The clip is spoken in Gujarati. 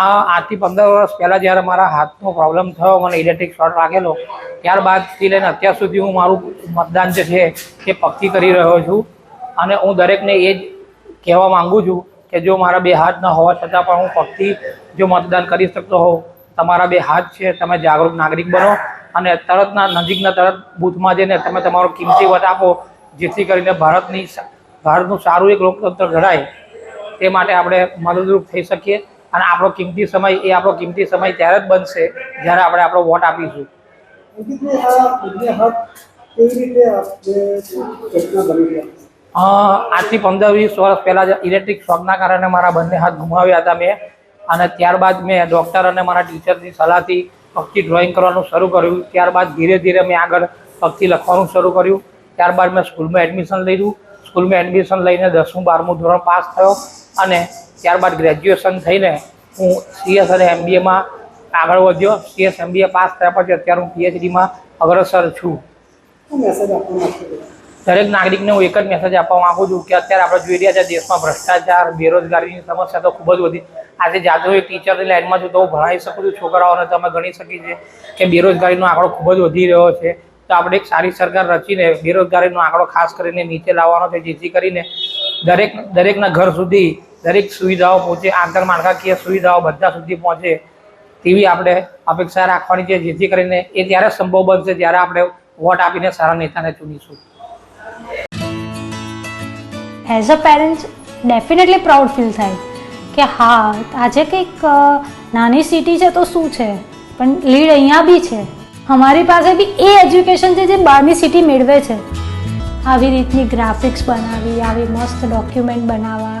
આ આજથી પંદર વર્ષ પહેલાં જ્યારે મારા હાથનો પ્રોબ્લેમ થયો, મને ઇલેક્ટ્રિક શોર્ટ લાગેલો ત્યારબાદથી લઈને અત્યાર સુધી હું મારું મતદાન જે છે, એ પક્કી કરી રહ્યો છું. અને હું દરેકને એ જ કહેવા માંગુ છું કે જો મારા બે હાથ ન હોવા છતાં પણ હું પક્કી જો મતદાન કરી શકતો હોઉં, તમારા બે હાથ છે, તમે જાગૃત નાગરિક બનો અને તરતના નજીકના તરત બૂથમાં જઈને તમે તમારો કિંમતી વટ જેથી કરીને ભારતની ભારતનું સારું એક લોકતંત્ર ઘડાય, તે માટે આપણે મદદરૂપ થઈ શકીએ. અને આપણો કિંમતી સમય એ આપણો કિંમતી સમય ત્યારે જ બનશે જ્યારે આપણે આપણો વોટ આપીશું. આજથી પંદર વીસ વર્ષ પહેલાં ઇલેક્ટ્રિક શોકના કારણે મારા બંને હાથ ગુમાવ્યા હતા મેં. અને ત્યારબાદ મેં ડૉક્ટર અને મારા ટીચરની સલાહથી પગથી ડ્રોઈંગ કરવાનું શરૂ કર્યું. ત્યારબાદ ધીરે ધીરે મેં આગળ પગથી લખવાનું શરૂ કર્યું. ત્યારબાદ મેં સ્કૂલમાં એડમિશન લીધું. સ્કૂલમાં એડમિશન લઈને દસમું બારમું ધોરણ પાસ થયો. અને ત્યારબાદ ગ્રેજ્યુએશન થઈને હું સીએસ અને એમબીએમાં આગળ વધ્યો. સીએસ એમબીએ પાસ થયા પછી અત્યારે હું પીએચડીમાં અગ્રસર છું. દરેક નાગરિકને હું એક જ મેસેજ આપવા માગું છું કે અત્યારે આપણે જોઈ રહ્યા છે દેશમાં ભ્રષ્ટાચાર બેરોજગારીની સમસ્યા તો ખૂબ જ વધી. આજે જાતે એક ટીચરની લાઈનમાં છું તો હું ભણાવી શકું છું છોકરાઓને તમે ગણી શકીએ છીએ કે બેરોજગારીનો આંકડો ખૂબ જ વધી રહ્યો છે. તો આપણે એક સારી સરકાર રચીને બેરોજગારીનો આંકડો ખાસ કરીને નીચે લાવવાનો છે જેથી કરીને દરેક દરેકના ઘર સુધી દરેક સુવિધાઓ પહોંચે આંતરમાળખાકીય સુવિધાઓ બધા સુધી પહોંચે તેવી આપણે અપેક્ષા રાખવાની છે, જેથી કરીને એ ત્યારે સંભવ બનશે જ્યારે આપણે વોટ આપીને સારા નેતાને ચૂનીશું. As a parents definitely proud feel થાય કે હા, આજે કંઈક નાની સિટી છે તો શું છે? પણ લીડ અહીંયા બી છે. અમારી પાસે બી એ એજ્યુકેશન છે જે બહારની સિટી મેળવે છે. આવી રીતની ગ્રાફિક્સ બનાવી, આવી મસ્ત ડોક્યુમેન્ટ બનાવવા